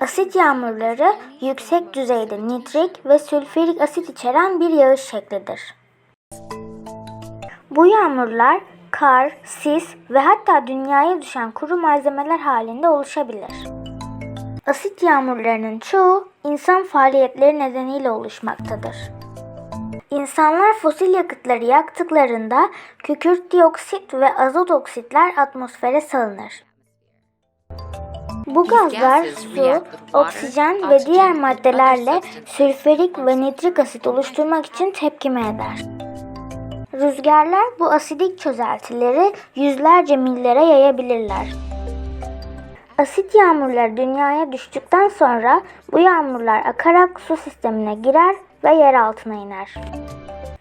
Asit yağmurları yüksek düzeyde nitrik ve sülfürik asit içeren bir yağış şeklidir. Bu yağmurlar kar, sis ve hatta dünyaya düşen kuru malzemeler halinde oluşabilir. Asit yağmurlarının çoğu insan faaliyetleri nedeniyle oluşmaktadır. İnsanlar fosil yakıtları yaktıklarında kükürt dioksit ve azot oksitler atmosfere salınır. Bu gazlar su, oksijen ve diğer maddelerle sülfürik ve nitrik asit oluşturmak için tepkime eder. Rüzgarlar bu asidik çözeltileri yüzlerce millere yayabilirler. Asit yağmurları dünyaya düştükten sonra bu yağmurlar akarak su sistemine girer ve yer altına iner.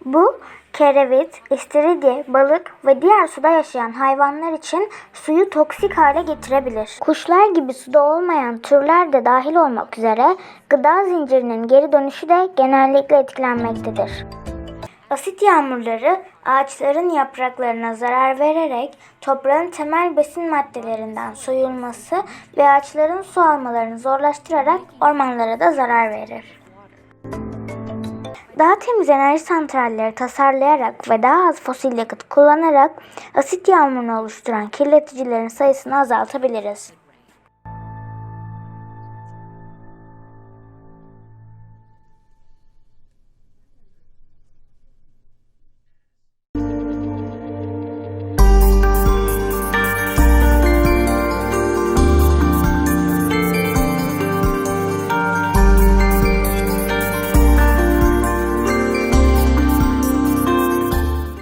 Bu kerevit, istiridye, balık ve diğer suda yaşayan hayvanlar için suyu toksik hale getirebilir. Kuşlar gibi suda olmayan türler de dahil olmak üzere gıda zincirinin geri dönüşü de genellikle etkilenmektedir. Asit yağmurları ağaçların yapraklarına zarar vererek toprağın temel besin maddelerinden soyulması ve ağaçların su almalarını zorlaştırarak ormanlara da zarar verir. Daha temiz enerji santralleri tasarlayarak ve daha az fosil yakıt kullanarak asit yağmurunu oluşturan kirleticilerin sayısını azaltabiliriz.